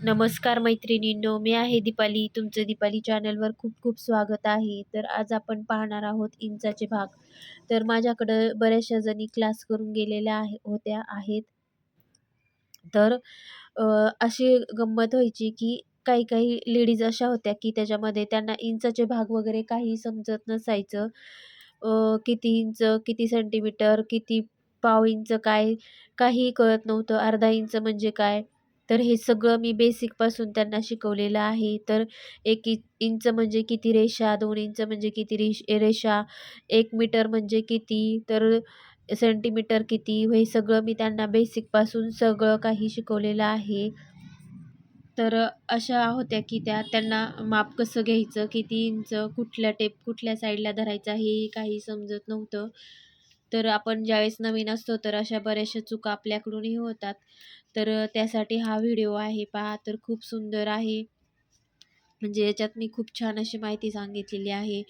नमस्कार मैत्रिणींनो मी आहे दीपाली. तुमचं दीपाली चॅनलवर खूप खूप स्वागत आहे. तर आज आपण पाहणार आहोत इंचाचे भाग. तर माझ्याकडं बऱ्याचशा जणी क्लास करून गेलेल्या आहे होत्या आहेत. तर अशी गंमत व्हायची की काही काही लेडीज अशा होत्या की त्याच्यामध्ये त्यांना इंचाचे भाग वगैरे काही समजत नसायचं. किती इंच किती सेंटीमीटर किती पाव इंच काय काही कळत नव्हतं. अर्धा इंच म्हणजे काय? तर हे सगळं मी बेसिकपासून त्यांना शिकवलेलं आहे. तर एक इंच म्हणजे किती रेषा दोन इंच म्हणजे किती रेष रेषा एक मीटर म्हणजे किती तर सेंटीमीटर किती हे सगळं मी त्यांना बेसिकपासून सगळं काही शिकवलेलं आहे. तर अशा होत्या की त्या त्यांना माप कसं घ्यायचं किती इंच कुठल्या टेप कुठल्या साईडला धरायचा हेही काही समजत नव्हतं. तर आपण ज्यावेळेस नवीन असतो तर अशा बऱ्याचशा चुका आपल्याकडूनही होतात. तर त्यासाठी हा व्हिडिओ आहे पहा तर खूप सुंदर आहे. म्हणजे याच्यात मी खूप छान अशी माहिती सांगितलेली आहे.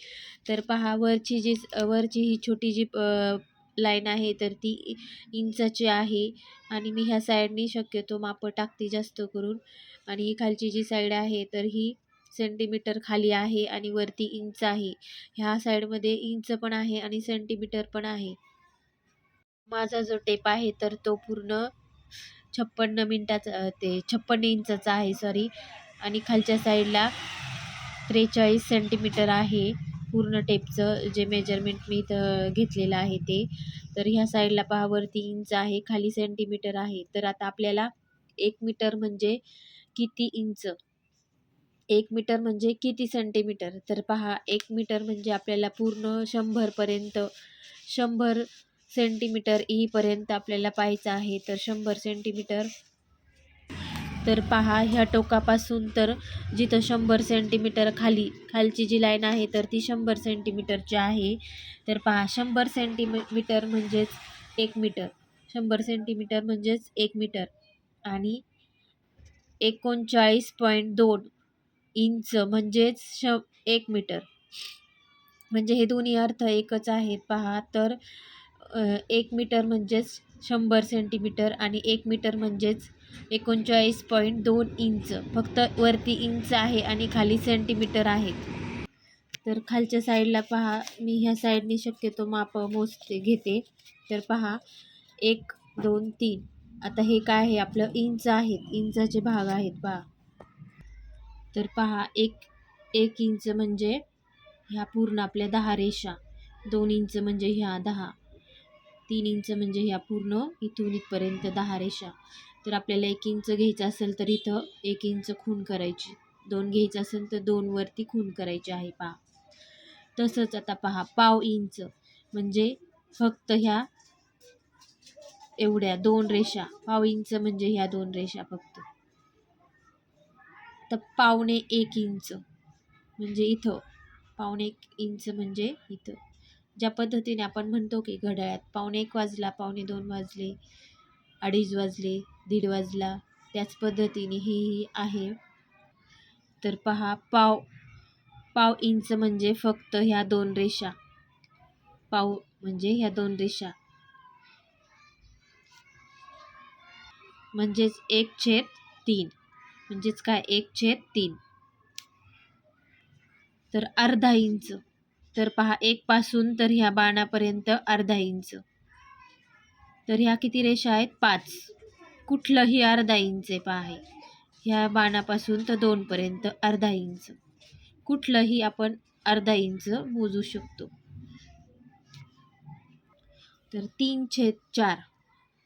तर पहा वरची जी वरची ही छोटी जी लाईन आहे तर ती इंचाची आहे. आणि मी ह्या साईडनी शक्यतो मापं टाकते जास्त करून. आणि ही खालची जी साईड आहे तर ही सेंटीमीटर खाली आहे आणि वरती इंच आहे. ह्या साईडमध्ये इंच पण आहे आणि सेंटीमीटर पण आहे. माझा जो टेप आहे तर तो पूर्ण छप्पन्न मिनटाचा ते छप्पन्न इंचाचा आहे सॉरी आणि खालच्या साईडला त्रेचाळीस सेंटीमीटर आहे पूर्ण टेपचं जे मेजरमेंट मी इथं घेतलेलं आहे ते. तर ह्या साईडला पहा वरती इंच आहे खाली सेंटीमीटर आहे. तर आता आपल्याला एक मीटर म्हणजे किती इंच? एक मीटर म्हणजे किती सेंटीमीटर तर पहा एक मीटर म्हणजे आपल्याला पूर्ण शंभरपर्यंत शंभर सेंटीमीटर e येईपर्यंत आपल्याला पाहायचं आहे तर शंभर सेंटीमीटर. तर पहा ह्या टोकापासून तर जिथं शंभर सेंटीमीटर खाली खालची जी लाईन आहे तर ती शंभर सेंटीमीटरची आहे. तर पहा शंभर सेंटीमीटर म्हणजेच एक मीटर. शंभर सेंटीमीटर म्हणजेच एक मीटर. आणि एकोणचाळीस पॉईंट दोन इंच म्हणजेच श एक मीटर. म्हणजे हे दोन्ही अर्थ एकच आहेत. पहा तर एक मीटर म्हणजेच शंभर सेंटीमीटर आणि एक मीटर म्हणजेच एकोणचाळीस पॉईंट दोन इंच. फक्त वरती इंच आहे आणि खाली सेंटीमीटर आहेत. तर खालच्या साईडला पहा मी ह्या साईडने शक्यतो माप मोजते घेते. तर पहा एक दोन तीन. आता हे काय आहे? आपलं इंच आहेत. इंचाचे भाग आहेत पहा. तर पहा एक एक इंच म्हणजे ह्या पूर्ण आपल्या दहा रेषा. दोन इंच म्हणजे ह्या दहा. तीन इंच म्हणजे ह्या पूर्ण इथून इथपर्यंत दहा रेषा. तर आपल्याला एक इंच घ्यायचं असेल तर इथं एक इंच खून करायची. दोन घ्यायचं असेल तर दोनवरती खून करायची आहे पहा. तसंच आता पहा पाव इंच म्हणजे फक्त ह्या एवढ्या दोन रेषा. पाव इंच म्हणजे ह्या दोन रेषा फक्त. तर पावणे एक इंच म्हणजे इथं. पावणे एक इंच म्हणजे इथं. ज्या पद्धतीने आपण म्हणतो की घड्याळात पावणे एक वाजला पावणे दोन वाजले अडीच वाजले दीड वाजला त्याच पद्धतीने हेही आहे. तर पहा पाव पाव इंच म्हणजे फक्त ह्या दोन रेषा. पाव म्हणजे ह्या दोन रेषा. म्हणजेच एक छेद तीन. म्हणजेच काय? एक छेद तीन. तर अर्धा इंच. तर पहा एक पासून तर ह्या बाणापर्यंत अर्धा इंच. तर ह्या किती रेषा आहेत? पाच. कुठलंही अर्धा इंच आहे पहा ह्या बाणापासून तर दोनपर्यंत अर्धा इंच. कुठलंही आपण अर्धा इंच मोजू शकतो. तर तीन छेद चार.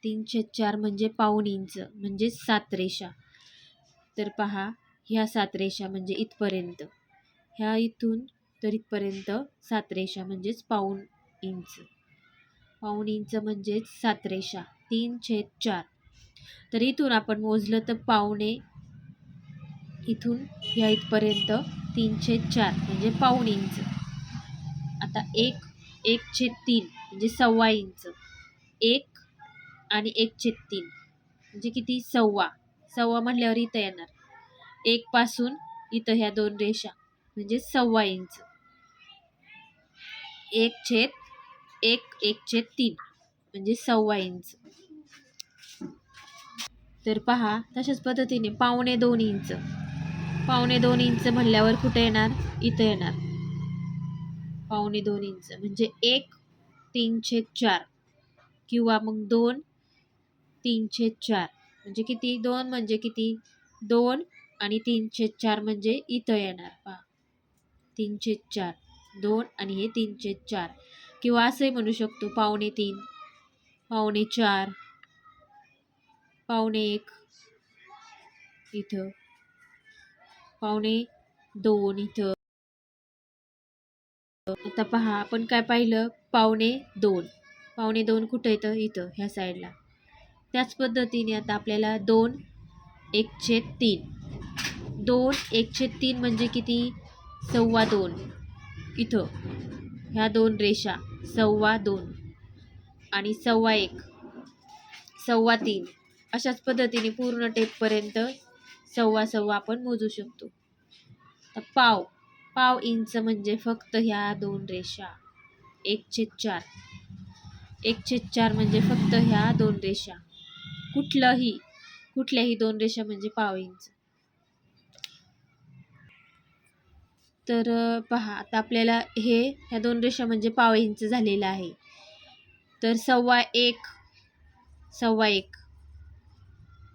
तीन छेद चार म्हणजे पाऊण इंच म्हणजे सात रेषा. तर पहा ह्या सात रेषा म्हणजे इथपर्यंत. ह्या इथून तर इथपर्यंत सात रेषा म्हणजेच पाऊण इंच. पाऊण इंच म्हणजेच सात रेषा. तीन छेद चार. तर इथून आपण मोजलं तर पावणे इथून ह्या इथपर्यंत तीन छेद चार म्हणजे पाऊण इंच. आता एक एक छेद तीन म्हणजे सव्वा इंच. एक आणि एक छेद तीन म्हणजे किती? सव्वा. सव्वा म्हटल्यावर इथं येणार. एकपासून इथं ह्या दोन रेषा म्हणजे सव्वा इंच. एक छेद एक एक छेद तीन म्हणजे सव्वा इंच. तर पहा तशाच पद्धतीने पावणे दोन इंच. पावणे दोन इंच म्हणल्यावर कुठे येणार? इथं येणार. पावणे दोन इंच म्हणजे एक तीनशे चार किंवा मग दोन तीनशे चार म्हणजे किती? दोन म्हणजे किती? दोन आणि तीनशे चार म्हणजे इथं येणार. पहा तीनशे चार. दोन आणि हे तीनचे चार. किंवा असंही म्हणू शकतो पावणे तीन पावणे चार पावणे एक इथं. पावणे दोन इथं. आता पहा आपण काय पाहिलं? पावणे दोन. पावणे दोन कुठं येतं इथं ह्या साईडला. त्याच पद्धतीने आता आपल्याला दोन एकशे तीन. दोन एकशे तीन म्हणजे किती? सव्वा दोन. इथं. ह्या दोन रेषा सव्वा दोन आणि सव्वा एक सव्वा तीन अशाच पद्धतीने पूर्ण टेपपर्यंत सव्वा सव्वा आपण मोजू शकतो. तर पाव पाव इंच म्हणजे फक्त ह्या दोन रेषा एक छेद चार. एक छेद चार म्हणजे फक्त ह्या दोन रेषा. कुठलंही कुठल्याही दोन रेषा म्हणजे पाव इंच. तर पहा आता आपल्याला हे ह्या दोन रेषा म्हणजे पाव इंच झालेलं आहे. तर सव्वा एक सव्वा एक.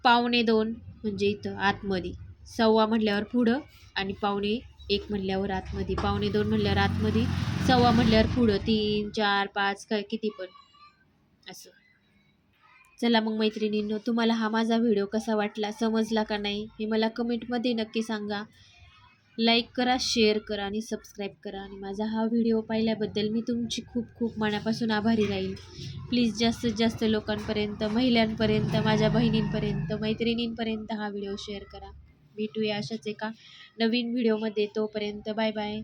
पावणे दोन म्हणजे इथं आतमध्ये. सव्वा म्हटल्यावर पुढं आणि पावणे एक म्हणल्यावर आतमध्ये. पावणे दोन म्हटल्यावर आतमध्ये सव्वा म्हटल्यावर पुढं. तीन चार पाच काय किती पण. असं. चला मग मैत्रिणींनो तुम्हाला हा माझा व्हिडिओ कसा वाटला समजला का नाही हे मला कमेंटमध्ये नक्की सांगा. लाईक करा शेअर करा आणि सबस्क्राईब करा. आणि माझा हा व्हिडिओ पाहिल्याबद्दल मी तुमची खूप खूप मनापासून आभारी राहील. प्लीज जास्तीत जास्त लोकांपर्यंत महिलांपर्यंत माझ्या बहिणींपर्यंत मैत्रिणींपर्यंत हा व्हिडिओ शेअर करा. भेटूया अशाच एका नवीन व्हिडिओमध्ये. तोपर्यंत बाय बाय.